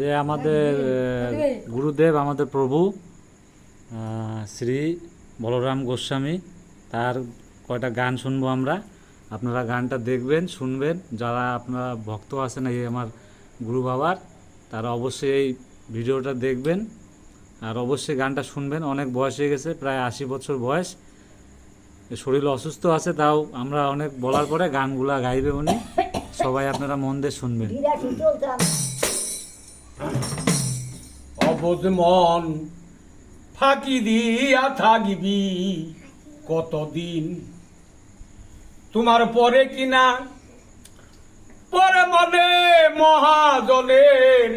যে আমাদের গুরুদেব, আমাদের প্রভু শ্রী বলরাম গোস্বামী, তার কয়টা গান শুনব আমরা? আপনারা গানটা দেখবেন, শুনবেন। যারা আপনারা ভক্ত আছেন, এই আমার গুরু বাবার, তারা অবশ্যই এই ভিডিওটা দেখবেন। আর অবশ্যই গানটা শুনবেন। অনেক বয়স হয়ে গেছে, প্রায় আশি বছর বয়স। শরীর অসুস্থ আছে, তাও আমরা অনেক বলার পরে গানগুলা গাইবে উনি। সবাই আপনারা মন দিয়ে শুনবেন। অবুজ মন ফাঁকি দিয়া থাকিবি কতদিন? তোমার পরে কিনা? পরে মনে মহাজনের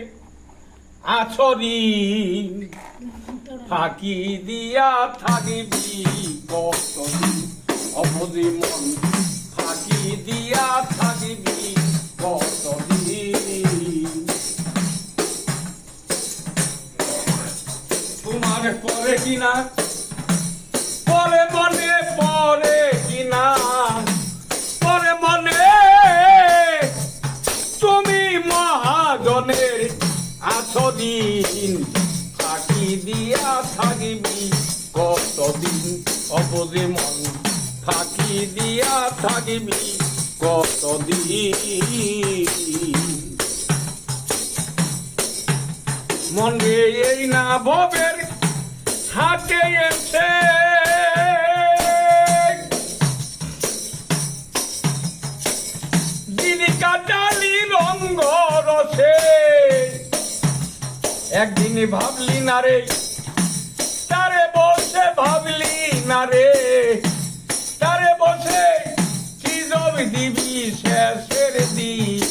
আছরিন ফাঁকি দিয়া থাকিবি কতদিন? অবধি মন ফাঁকি দিয়া থাকিবি কতদিন তোমার পরে কিনা, পরে মনে, পরে কিনা। পরে মনে, তুমি মহাজনের আছো দিন। ফাঁকি দিয়া থাকিবি কতদিন অবধি মন ফাঁকি দিয়া থাকিবি কতদিন? মনে এই না ভবের হাতে এসে। রঙ্গ রসে। একদিন ভাবলি না রে দিবি শেষের দিন।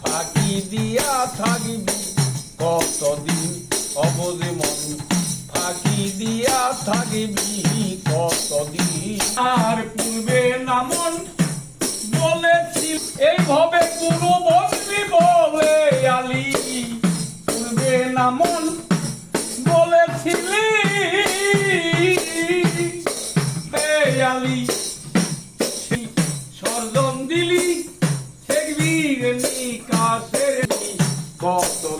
ফাঁকি দিয়া থাকিবি, কতদিন অবধি মন? ফাঁকি দিয়া থাকিবি, কতদিন? আর পূর্বে নামন বলেছি এইভাবে কোনো বলবি বলে আলি। পূর্বে নামন বলেছিলি আলি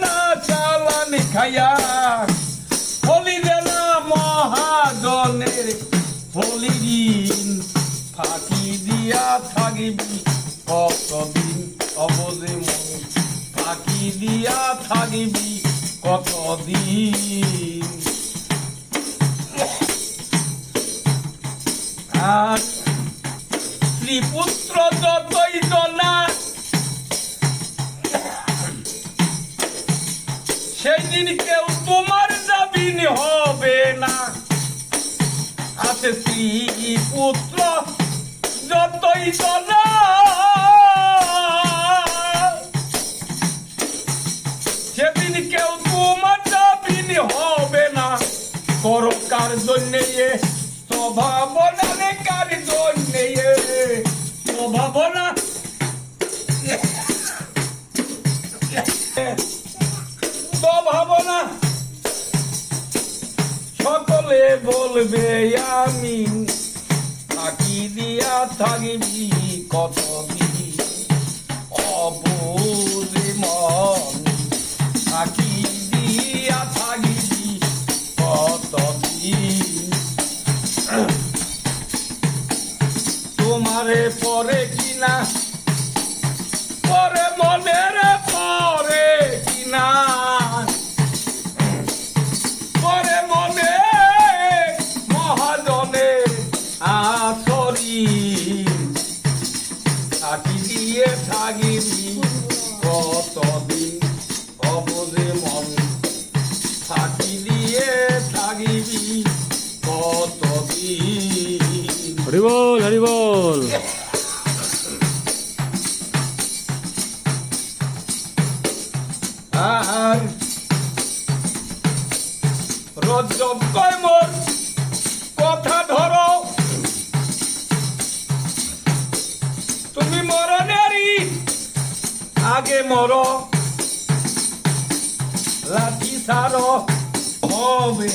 দেনা চালান খাইয়া হলি দেনা মহাজনের হলি দিন। ফাঁকি দিয়া থাকিবি কতদিন? অবধি মন। ফাঁকি দিয়া থাকিবি কতদিন? আর স্ত্রীপুত্র যতই সেই দিন কেউ তোমার জামিন হবে না। আছে স্ত্রী পুত্র যতই না সেদিন কেউ তোমার জামিন হবে না। করো কার জন্যে এ স্বভাবনা বলবে আমি, থাকি দিয়া থাকিবি কত অবুঝে মন, থাকি দিয়া থাকিবি কত তোমারে পরে কিনা, পরে মনে মনের থাকিবি কতদিন অবধে মন থাকি দিয়ে থাকিবি কতদিন? হরি বল হরি রজব কয় લાગે મોરો? લાઠી સારો? હોવે.